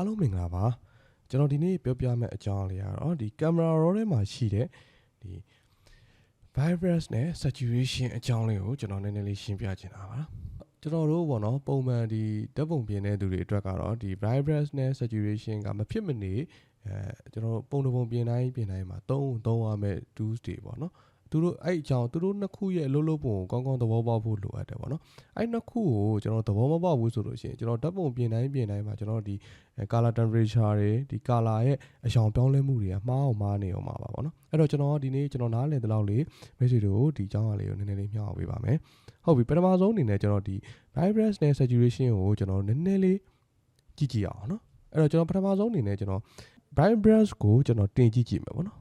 အားလုံးမင်္ဂလာပါကျွန်တော်ဒီနေ့ပြောပြမယ့်အကြောင်းလေးကတော့ဒီ camera raw ထဲမှာရှိတဲ့ဒီ virus နဲ့ saturation အကြောင်းလေးကိုကျွန်တော်နည်းနည်းလေးရှင်းပြချင်တာပါကျွန်တော်တို့ပေါ့နော်ပုံမှန်ဒီဓာတ်ပုံပြင်တဲ့သူတွေအတွက်ကတော့ဒီ virus နဲ့ saturation ကမဖြစ်မနေအဲကျွန်တော်ပုံတစ်ပုံပြင်တိုင်းပြင်တိုင်းမှာသုံးသုံးရမယ့် tools တွေပေါ့နော် သူတို့အဲ့အကြောင်းသူတို့နှစ်ခုရဲ့အလုပ်လုပ်ပုံကိုကောင်းကောင်းသဘောပေါက်ဖို့လိုအပ်တယ်ပေါ့နော်အဲ့နှစ်ခုကိုကျွန်တော်သဘောမပေါက်ဘူးဆိုလို့ရှိရင်ကျွန်တော်ဓာတ်ပုံပြင်တိုင်းပြင်တိုင်းမှာကျွန်တော်ဒီ color temperature တွေဒီ color ရဲ့အရောင်ပြောင်းလဲမှုတွေကမှားအောင်မှားနေအောင်ပါပါပေါ့နော်အဲ့တော့ကျွန်တော်ဒီနေ့ကျွန်တော်နားလည်တဲ့လောက်လေးမိတ်ဆွေတို့ဒီအကြောင်းအရာလေးကိုနည်းနည်းလေးမျှဝေပေးပါမယ်ဟုတ်ပြီပထမဆုံးအနေနဲ့ကျွန်တော်ဒီ vibrance နဲ့ saturation ကိုကျွန်တော်နည်းနည်းလေးကြည့်ကြည့်အောင်နော်အဲ့တော့ကျွန်တော်ပထမဆုံးအနေနဲ့ကျွန်တော် vibrance ကိုကျွန်တော်တင်ကြည့်ကြည့်မယ်ပေါ့နော်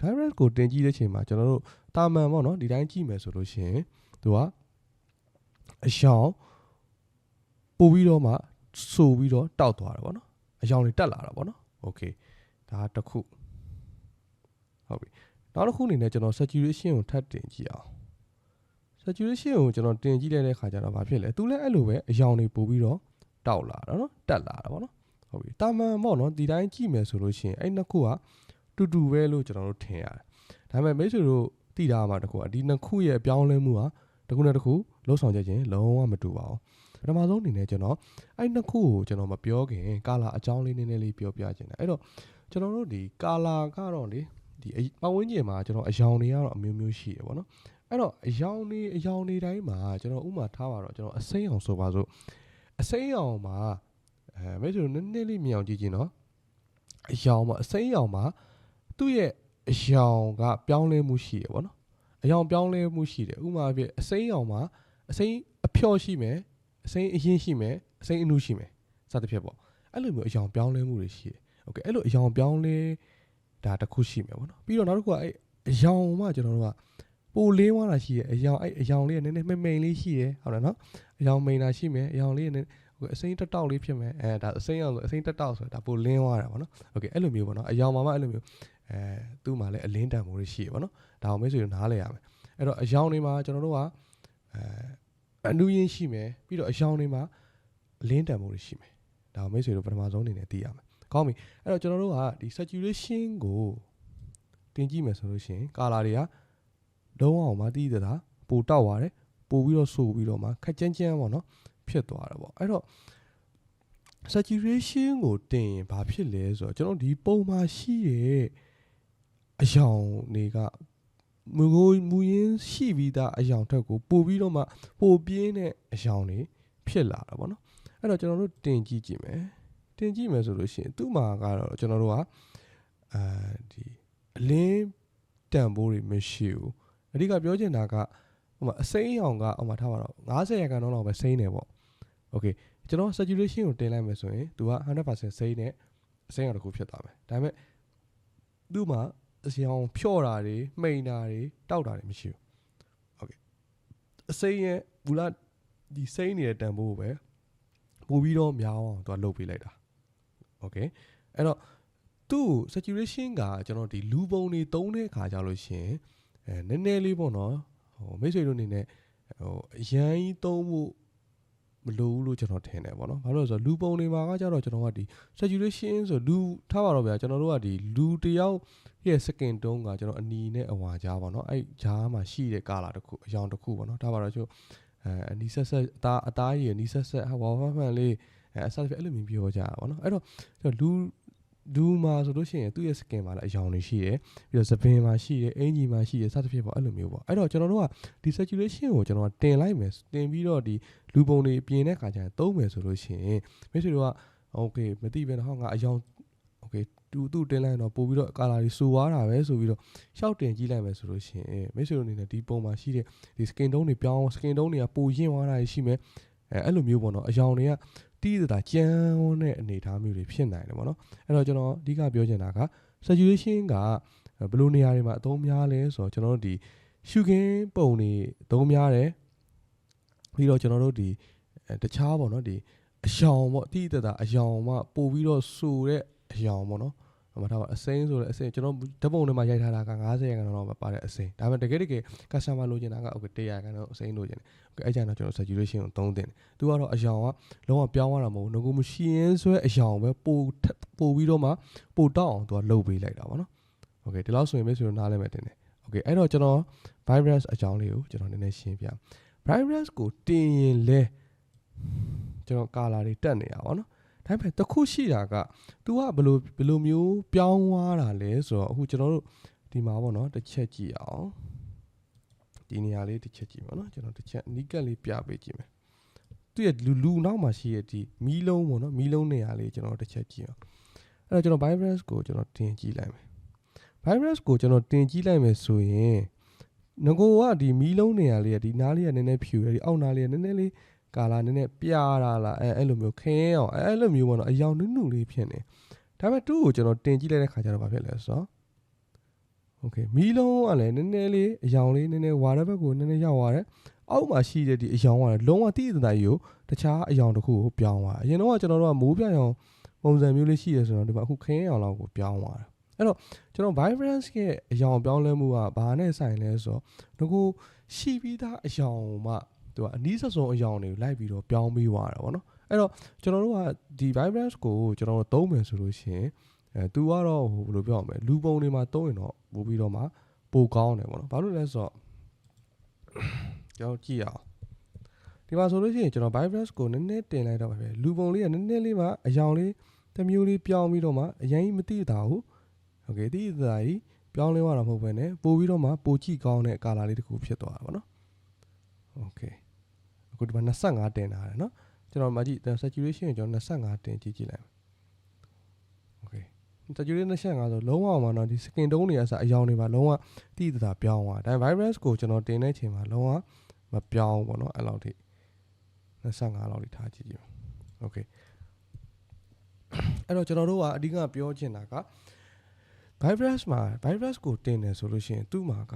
vibrance ကိုတင်ကြည့်တဲ့အချိန်မှာကျွန်တော်တို့တာမန်ပေါ့နော်ဒီတိုင်းကြည့်မယ်ဆိုလို့ရှိရင်သူကအရောင်ပို့ပြီးတော့မှဆိုပြီးတော့တောက်သွားတယ်ပေါ့နော်အယောင်တွေတက်လာတာပေါ့နော်โอเคဒါတစ်ခုဟုတ်ပြီနောက်တစ်ခုအနေနဲ့ကျွန်တော် saturation ကိုထပ်တင်ကြည့်အောင် saturation ကိုကျွန်တော်တင်ကြည့်လိုက်တဲ့ခါကျတော့ဘာဖြစ်လဲသူလည်းအဲ့လိုပဲအယောင်တွေပို့ပြီးတော့တောက်လာတာနော်တက်လာတာပေါ့နော်ဟုတ်ပြီတာမန်ပေါ့နော်ဒီတိုင်းကြည့်မယ်ဆိုလို့ရှိရင်အဲ့နှစ်ခုက တူတူပဲလို့ကျွန်တော်တို့ထင်ရတယ်ဒါပေမဲ့မိတ်ဆွေတို့သိတာမှတခုကဒီနှစ်ခုရဲ့အပြောင်းလဲမှုဟာတစ်ခုနဲ့တစ်ခုလှုပ်ဆောင်ချက်ချင်းလုံးဝမတူပါဘူးပထမဆုံးအနေနဲ့ကျွန်တော်အဲ့နှစ်ခုကိုကျွန်တော်မပြောခင်ကာလာအကြောင်းလေးနည်းနည်းလေးပြောပြချင်တယ်အဲ့တော့ကျွန်တော်တို့ဒီကာလာကတော့လေဒီပတ်ဝန်းကျင်မှာကျွန်တော်အယောင်တွေကတော့အမျိုးမျိုးရှိရပေါ့နော်အဲ့တော့အယောင်တွေအယောင်တွေတိုင်းမှာကျွန်တော်ဥမာထားပါတော့ကျွန်တော်အစိမ်းအောင်ဆိုပါစို့အစိမ်းအောင်မှာအဲမိတ်ဆွေနည်းနည်းလေးမြင်အောင်ကြည့်ကြည့်နော်အယောင်မှာအစိမ်းအောင်မှာ သူ့ရဲ့အယောင်ကပြောင်းလဲမှုရှိရပေါ့နော်အယောင်ပြောင်းလဲမှုရှိတယ်ဥမာပြအစိမ်းအောင်မှာအစိမ်းအဖြော့ရှိမယ်အစိမ်းအရင်ရှိမယ်အစိမ်းအနုရှိမယ်စသဖြင့်ပေါ့အဲ့လိုမျိုးအယောင်ပြောင်းလဲမှုတွေရှိတယ်โอเคအဲ့လိုအယောင်ပြောင်းလဲဒါတစ်ခုရှိမယ်ပေါ့နော်ပြီးတော့နောက်တစ်ခုကအဲ့အယောင်မှကျွန်တော်တို့ကပိုလင်းသွားတာရှိတယ်အယောင်အဲ့အယောင်လေးကနည်းနည်းမိမ့်မိန်လေးရှိတယ်ဟုတ်တယ်နော်အယောင်မိန်တာရှိမယ်အယောင်လေးကနည်းဟိုအစိမ်းတက်တောက်လေးဖြစ်မယ်အဲဒါအစိမ်းအောင်ဆိုအစိမ်းတက်တောက်ဆိုတာဒါပိုလင်းသွားတာပေါ့နော်โอเคအဲ့လိုမျိုးပေါ့နော်အယောင်မှာမှအဲ့လိုမျိုး အဲသူ့မှာလည်းအလင်းတန်မှုတွေရှိရပေါ့နော်ဒါအောင်မိတ်ဆွေတို့နားလဲရမယ်အဲ့တော့အယောင်တွေမှာကျွန်တော်တို့ကအဲအနူရင်းရှိမယ်ပြီးတော့အယောင်တွေမှာအလင်းတန်မှုတွေရှိမယ်ဒါမိတ်ဆွေတို့ပထမဆုံးအနေနဲ့သိရမယ်ကောင်းပြီအဲ့တော့ကျွန်တော်တို့ကဒီ saturation ကိုတင်ကြည့်မယ်ဆိုလို့ရှိရင် color တွေကလုံးအောင်မသိသေးတာပိုတောက်သွားတယ်ပိုပြီးတော့ဆိုပြီးတော့မှခက်ကြမ်းကြမ်းပေါ့နော်ဖြစ်သွားတယ်ပေါ့အဲ့တော့ saturation ကိုတင်ရင်ဘာဖြစ်လဲဆိုတော့ကျွန်တော်ဒီပုံမှာရှိတဲ့ အယောင်တွေကမူကိုမူရင်းရှိပြီးသားအယောင်ထက်ကိုပို့ပြီးတော့မှပိုပြင်းတဲ့အယောင်တွေဖြစ်လာတာပေါ့နော်အဲ့တော့ကျွန်တော်တို့တင်ကြည့်ကြည့်မယ်တင်ကြည့်မယ်ဆိုလို့ရှိရင်သူ့မှာကတော့ကျွန်တော်တို့ကအဲဒီအလင်းတန်ဖိုးတွေမရှိဘူးအဓိကပြောချင်တာကဟိုမှာအစိမ်းအောင်ကဟိုမှာထားပါတော့90ရာခိုင်နှုန်းလောက်ပဲစိမ်းတယ်ပေါ့โอเคကျွန်တော် saturation ကိုတင်လိုက်မယ်ဆိုရင်သူက100%စိမ်းနဲ့အစိမ်းအောင်တစ်ခုဖြစ်သွားမယ်ဒါပေမဲ့သူ့မှာ အစီအောင်ဖြော့တာတွေမှိန်တာတွေတောက်တာတွေမရှိဘူးโอเคအစိမ်းရဲ့ဘူလာဒီစိမ်းနေတဲ့တန်ဖိုးကိုပဲပို့ပြီးတော့များအောင်သူကလုပ်ပေးလိုက်တာโอเคအဲ့တော့သူ့ saturation ကကျွန်တော်ဒီလူပုံတွေတုံးတဲ့အခါကြလို့ရှင်အဲနည်းနည်းလေးပေါ့နော်ဟိုမိတ်ဆွေတို့အနေနဲ့ဟိုအရန်ကြီးသုံးဖို့ မလိုဘူးလို့ကျွန်တော်ထင်တယ်ပေါ့နော်။ဘာလို့လဲဆိုတော့လူပုံတွေမှာကကြတော့ကျွန်တော်ကဒီ saturation ဆိုလူထားပါတော့ဗျာကျွန်တော်တို့ကဒီလူတယောက်ရဲ့ second tone ကကျွန်တော်အနီနဲ့အဝါကြားပေါ့နော်။အဲ့ကြားမှာရှိတဲ့ color တစ်ခုအရောင်တစ်ခုပေါ့နော်။ထားပါတော့ကျို့အဲအနီဆက်ဆက်အသားအသားရည်အနီဆက်ဆက်ဟာဝါဖမှန်လေးအဲအစားဖြစ်အဲ့လိုမျိုးပြောကြတာပေါ့နော်။အဲ့တော့လူ ဒူမှာဆိုလို့ရှိရင်သူ့ရဲ့ skin မှာလည်းအယောင်တွေရှိတယ်ပြီးတော့သပင်မှာရှိတယ်အင်ဂျီမှာရှိတယ်စသဖြင့်ပေါ့အဲ့လိုမျိုးပေါ့အဲ့တော့ကျွန်တော်တို့ကဒီ saturation ကိုကျွန်တော်တင်လိုက်မယ်တင်ပြီးတော့ဒီလူပုံတွေပြင်တဲ့ခါကျရင်သုံးမယ်ဆိုလို့ရှိရင်မိတ်ဆွေတို့က okay မသိပဲတော့ဟောငါအယောင် okay တူတူတင်လိုက်တော့ပို့ပြီးတော့ color တွေစူသွားတာပဲဆိုပြီးတော့ရှောက်တင်ကြည့်လိုက်မယ်ဆိုလို့ရှိရင်မိတ်ဆွေတို့အနေနဲ့ဒီပုံမှာရှိတဲ့ဒီ skin tone တွေပြောင်း skin tone တွေကပိုရင့်သွားတာရှိမယ်အဲအဲ့လိုမျိုးပေါ့နော်အယောင်တွေကတီးတာကြမ်းတဲ့အနေအထားမျိုးတွေဖြစ်နိုင်တယ်ပေါ့နော်အဲ့တော့ကျွန်တော်အဓိကပြောချင်တာက saturation ကဘယ်လိုနေရာတွေမှာအသုံးများလဲဆိုတော့ကျွန်တော်တို့ဒီရှုခင်းပုံတွေအသုံးများတယ်ပြီးတော့ကျွန်တော်တို့ဒီတခြားပေါ့နော်ဒီအယောင်ပေါ့တီးတတာအယောင်မှပို့ပြီးတော့ဆူတဲ့အယောင်ပေါ့နော် မထားပါအစိမ်းဆိုလည်းအစိမ်းကျွန်တော်ဓာတ်ပုံထဲမှာရိုက်ထားတာက90ရာခိုင်နှုန်းလောက်ပဲပါတဲ့အစိမ်းဒါပေမဲ့တကယ်တကယ် customer လိုချင်တာက okay 100ရာခိုင်နှုန်းအစိမ်းလိုချင်တယ် okay အဲ့ကြရင်တော့ကျွန်တော် saturation ကိုသုံးတင်တယ်သူကတော့အယောင်ကလုံးဝပြောင်းသွားတာမဟုတ်ဘူးငကိုမရှိရင်ဆွဲအယောင်ပဲပိုပိုပြီးတော့မှပိုတောက်အောင်သူကလှုပ်ပေးလိုက်တာပေါ့နော် okay ဒီလောက်ဆိုရင်ပဲဆိုတော့နားလဲမယ်တင်တယ် okay အဲ့တော့ကျွန်တော် virus အကြောင်းလေးကိုကျွန်တော်နည်းနည်းရှင်းပြ virus ကိုတင်ရင်လဲကျွန်တော် color တွေတက်နေတာပေါ့နော် ဒါပေမဲ့တခုရှိတာက तू ကဘယ်လိုဘယ်လိုမျိုးပြောင်းသွားတာလဲဆိုတော့အခုကျွန်တော်တို့ဒီမှာပေါ့နော်တစ်ချက်ကြည့်အောင်ဒီနေရာလေးတစ်ချက်ကြည့်ပါနော်ကျွန်တော်တစ်ချက်နီးကပ်လေးပြပေးကြည့်မယ်သူရဲ့လူလူနောက်မှာရှိတဲ့ဒီမီးလုံးပေါ့နော်မီးလုံးနေရာလေးကျွန်တော်တစ်ချက်ကြည့်အောင်အဲ့တော့ကျွန်တော် virus ကိုကျွန်တော်တင်ကြည့်လိုက်မယ် virus ကိုကျွန်တော်တင်ကြည့်လိုက်မယ်ဆိုရင်ငကိုကဒီမီးလုံးနေရာလေးကဒီနားလေးကနည်းနည်းဖြူတယ်ဒီအောက်နားလေးကနည်းနည်းလေး ကာလာနည်းနည်းပြားတာလားအဲအဲ့လိုမျိုးခင်းအောင်အဲအဲ့လိုမျိုးပေါ့နော်အယောင်နုနုလေးဖြစ်နေဒါပေမဲ့သူ့ကိုကျွန်တော်တင်ကြည့်လိုက်တဲ့ခါကျတော့ဘာဖြစ်လဲဆိုတော့โอเคမီးလုံးကလည်းနည်းနည်းလေးအယောင်လေးနည်းနည်းဝါတဲ့ဘက်ကိုနည်းနည်းရောက်သွားတယ်အောက်မှာရှိတဲ့ဒီအယောင်ကလည်းလုံးဝတိတိတကြီးကိုတခြားအယောင်တစ်ခုကိုပြောင်းသွားအရင်တော့ကျွန်တော်တို့ကမိုးပြအောင်ပုံစံမျိုးလေးရှိရဆိုတော့ဒီမှာအခုခင်းအောင်လောက်ကိုပြောင်းသွားတယ်အဲ့တော့ကျွန်တော် vibrance ရဲ့အယောင်ပြောင်းလဲမှုကဘာနဲ့ဆိုင်လဲဆိုတော့ငါရှိပြီးသားအယောင်မှ သူကအနီးဆက်ဆုံးအယောင်တွေကိုလိုက်ပြီးတော့ပြောင်းပြီးသွားတာပေါ့နော်အဲ့တော့ကျွန်တော်တို့ကဒီ vibrance ကိုကျွန်တော်တို့သုံးမယ်ဆိုလို့ရှိရင်အဲသူကတော့ဟိုဘယ်လိုပြောရမလဲလူပုံတွေမှာသုံးရင်တော့ပို့ပြီးတော့မှပိုကောင်းတယ်ပေါ့နော်ဘာလို့လဲဆိုတော့ကျွန်တော်ကြည့်အောင်ဒီမှာဆိုလို့ရှိရင်ကျွန်တော် vibrance ကိုနည်းနည်းတင်လိုက်တော့ပါပဲလူပုံလေးကနည်းနည်းလေးမှအယောင်လေးတစ်မျိုးလေးပြောင်းပြီးတော့မှအရင်မသိတာဘူးโอเคတိတိသားကြီးပြောင်းလဲသွားတာမဟုတ်ဘဲねပို့ပြီးတော့မှပိုကြည့်ကောင်းတဲ့ကာလာလေးတစ်ခုဖြစ်သွားတာပေါ့နော်โอเค အခုဒီမှာ25တင်ထားတယ်เนาะကျွန်တော်မကြည့် saturation ကိုကျွန်တော်25တင်ကြည့်ကြည့်လိုက်โอเค saturation 25ဆိုလုံးဝမှာတော့ဒီ skin tone တွေအစားအယောင်တွေပါလုံးဝတိတိသားပြောင်းသွားဒါ virus ကိုကျွန်တော်တင်တဲ့အချိန်မှာလုံးဝမပြောင်းဘူးပေါ့เนาะအဲ့လောက်ထိ25လောက်ထိထားကြည့်ကြည့်โอเคအဲ့တော့ကျွန်တော်တို့ကအဓိကပြောချင်တာက virus မှာ virus ကိုတင်တယ်ဆိုလို့ရှိရင်သူ့မှာက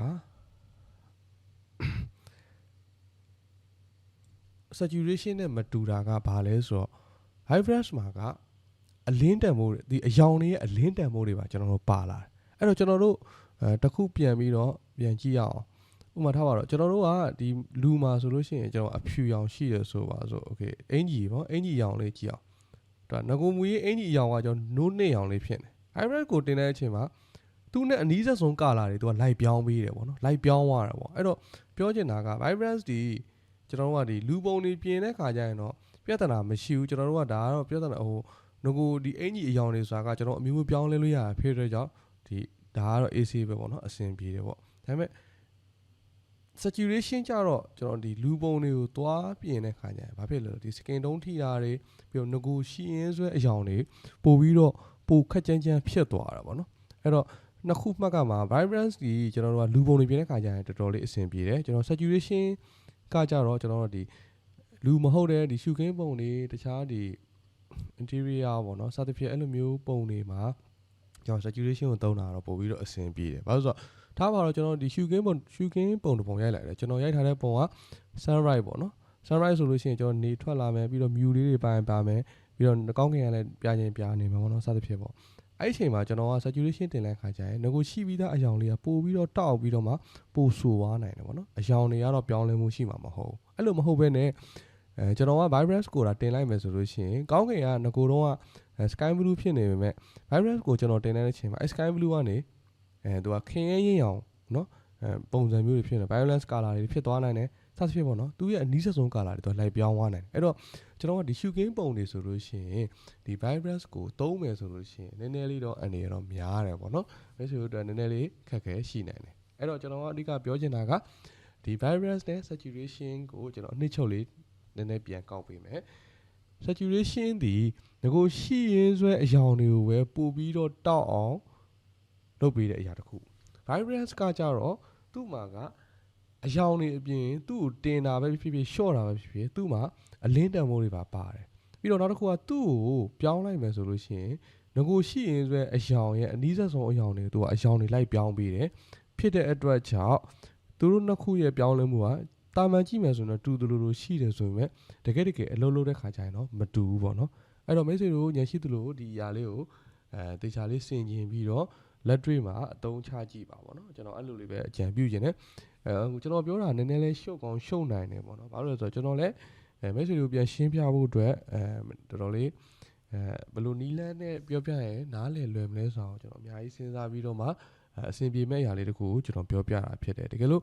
saturation နဲ့မတူတာကဘာလဲဆိုတော့ virus မှာကအလင်းတန်မိုးတွေဒီအယောင်တွေရဲ့အလင်းတန်မိုးတွေပါကျွန်တော်တို့ပါလာတယ်အဲ့တော့ကျွန်တော်တို့အဲတစ်ခုပြန်ပြီးတော့ပြန်ကြည့်ရအောင်ဥပမာထားပါတော့ကျွန်တော်တို့ကဒီလူမှာဆိုလို့ရှိရင်ကျွန်တော်အဖြူရောင်ရှိတယ်ဆိုပါဆိုโอเคအင်ကြီးပေါ့အင်ကြီးရောင်လေးကြည့်အောင်ဒါငကိုမူကြီးအင်ကြီးရောင်ကကျွန်တော်နိုးနှစ်ရောင်လေးဖြစ်နေ hybrid ကိုတင်တဲ့အချိန်မှာသူနဲ့အနီးဆက်ဆုံးကာလာတွေသူကလိုက်ပြောင်းပေးတယ်ပေါ့နော်လိုက်ပြောင်းသွားတယ်ပေါ့အဲ့တော့ပြောချင်တာက vibrance ဒီ ကျွန်တော်တို့ကဒီလူပုံတွေပြင်တဲ့ခါကျရင်တော့ပြဿနာမရှိဘူးကျွန်တော်တို့ကဒါကတော့ပြဿနာဟိုငကိုဒီအင်ကြီးအယောင်တွေဆိုတာကကျွန်တော်အမျိုးမျိုးပြောင်းလဲလို့ရတာဖြစ်တဲ့ကြောင့်ဒီဒါကတော့ AC ပဲပေါ့နော်အဆင်ပြေတယ်ပေါ့ဒါပေမဲ့ saturation ကြတော့ကျွန်တော်ဒီလူပုံတွေကိုသွားပြင်တဲ့ခါကျရင်ဘာဖြစ်လဲဒီ skin tone ထိတာတွေပြီးတော့ငကိုရှိရင်းဆွဲအယောင်တွေပို့ပြီးတော့ပိုခက်ကြမ်းကြမ်းဖြစ်သွားတာပေါ့နော်အဲ့တော့နှစ်ခုမှတ်ကမှာ vibrance ဒီကျွန်တော်တို့ကလူပုံတွေပြင်တဲ့ခါကျရင်တော်တော်လေးအဆင်ပြေတယ်ကျွန်တော် saturation ကကြတော့ကျွန်တော်တို့ဒီလူမဟုတ်တဲ့ဒီရှုခင်းပုံတွေတခြားဒီ interior ပေါ့နော်စသဖြင့်အဲ့လိုမျိုးပုံတွေမှာကျွန်တော် saturation ကိုသုံးတာတော့ပို့ပြီးတော့အဆင်ပြေတယ်ဘာလို့ဆိုတော့ထားပါတော့ကျွန်တော်ဒီရှုခင်းပုံရှုခင်းပုံတစ်ပုံရိုက်လိုက်တယ်ကျွန်တော်ရိုက်ထားတဲ့ပုံက sunrise ပေါ့နော် sunrise ဆိုလို့ရှိရင်ကျွန်တော်နေထွက်လာမယ်ပြီးတော့ view လေးတွေပိုင်းပါမယ်ပြီးတော့ကောင်းကင်ကလည်းပြချင်းပြနေမှာပေါ့နော်စသဖြင့်ပေါ့ အဲ့ဒီအချိန်မှာကျွန်တော်က saturation တင်လိုက်ခါကျရင်ငကိုရှိပြီးသားအယောင်လေးကပို့ပြီးတော့တောက်ပြီးတော့မှပို့ဆူသွားနိုင်တယ်ပေါ့နော်အယောင်တွေကတော့ပြောင်းလဲမှုရှိမှာမဟုတ်ဘူးအဲ့လိုမဟုတ်ဘဲနဲ့အဲကျွန်တော်က vibrance ကိုတာတင်လိုက်မယ်ဆိုလို့ရှိရင်ကောင်းကင်ကငကိုတော့က sky blue ဖြစ်နေပေမဲ့ vibrance ကိုကျွန်တော်တင်တဲ့အချိန်မှာ sky blue ကနေအဲသူကခင်းရဲရင်အောင်နော်အဲ ပုံစံမျိုးတွေဖြစ်နေ violence color တွေဖြစ်သွားနိုင်တယ်စသဖြင့်ပေါ့နော်သူရဲ့အနီးဆက်ဆုံး color တွေသူလိုက်ပြောင်းသွားနိုင်တယ်အဲ့တော့ကျွန်တော်ကဒီ shoe game ပုံတွေဆိုလို့ရှိရင်ဒီ vibrance ကိုသုံးမယ်ဆိုလို့ရှိရင်နည်းနည်းလေးတော့အနေရောများတယ်ပေါ့နော်ဒါဆိုတော့နည်းနည်းလေးခက်ခဲရှိနိုင်တယ်အဲ့တော့ကျွန်တော်ကအဓိကပြောချင်တာကဒီ vibrance နဲ့ saturation ကိုကျွန်တော်အနှစ်ချုပ်လေးနည်းနည်းပြန်ကောက်ပေးမယ် saturation ဒီငကိုရှိရင်းဆွဲအယောင်တွေကိုပဲပို့ပြီးတော့တောက်အောင်လုပ်ပေးတဲ့အရာတစ်ခု vibrance ကကြတော့ သူ့မှာကအယောင်တွေအပြင်သူ့ကိုတင်တာပဲဖြစ်ဖြစ် short တာပဲဖြစ်ဖြစ်သူ့မှာအလင်းတန်မိုးတွေပါပါတယ်ပြီးတော့နောက်တစ်ခုကသူ့ကိုပြောင်းလိုက်မယ်ဆိုလို့ရှိရင်ငကိုရှိရင်ဆိုအယောင်ရဲ့အနီးဆက်ဆုံးအယောင်တွေသူကအယောင်တွေလိုက်ပြောင်းပေးတယ်ဖြစ်တဲ့အတွက်ကြောင့်သူတို့နှစ်ခုရဲ့ပြောင်းလဲမှုကတာမန်ကြည့်မယ်ဆိုတော့တူတူလိုလိုရှိတယ်ဆိုပေမဲ့တကယ်တကယ်အလုံးလုံးတဲ့ခါကျရင်တော့မတူဘူးပေါ့နော်အဲ့တော့မိတ်ဆွေတို့ညရှိသူလို့ဒီຢာလေးကိုအဲတေချာလေးဆင်ကျင်ပြီးတော့ လက်တွေ့မှာအသုံးချကြည့်ပါပေါ့နော်ကျွန်တော်အဲ့လိုလေးပဲအကြံပြုခြင်းနဲ့အဲကျွန်တော်ပြောတာနည်းနည်းလေးရှုပ်ကောင်းရှုပ်နိုင်တယ်ပေါ့နော်ဘာလို့လဲဆိုတော့ကျွန်တော်လည်းအဲမိတ်ဆွေတို့ပြန်ရှင်းပြဖို့အတွက်အဲတော်တော်လေးအဲဘယ်လိုနီးလန်းနဲ့ပြောပြရင်နားလည်လွယ်မလဲဆိုတော့ကျွန်တော်အများကြီးစဉ်းစားပြီးတော့မှအဲအဆင်ပြေမဲ့အရာလေးတခုကိုကျွန်တော်ပြောပြတာဖြစ်တယ်တကယ်လို့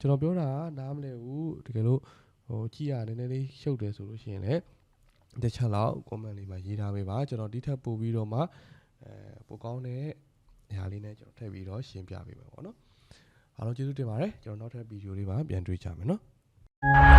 ကျွန်တော်ပြောတာကနားမလဲဘူးတကယ်လို့ဟိုကြည့်ရနည်းနည်းလေးရှုပ်တယ်ဆိုလို့ရှိရင်လည်းတစ်ချက်လောက် comment လေးမှာရေးထားပေးပါကျွန်တော်ဒီထက်ပိုပြီးတော့မှအဲပိုကောင်းတဲ့ အရာလေးနဲ့ကျွန်တော်ထည့်ပြီးတော့ရှင်းပြပေးမယ်ပေါ့နော်အားလုံးကျေးဇူးတင်ပါတယ်ကျွန်တော်နောက်ထပ်ဗီဒီယိုလေးမှာပြန်တွေ့ကြမယ်နော်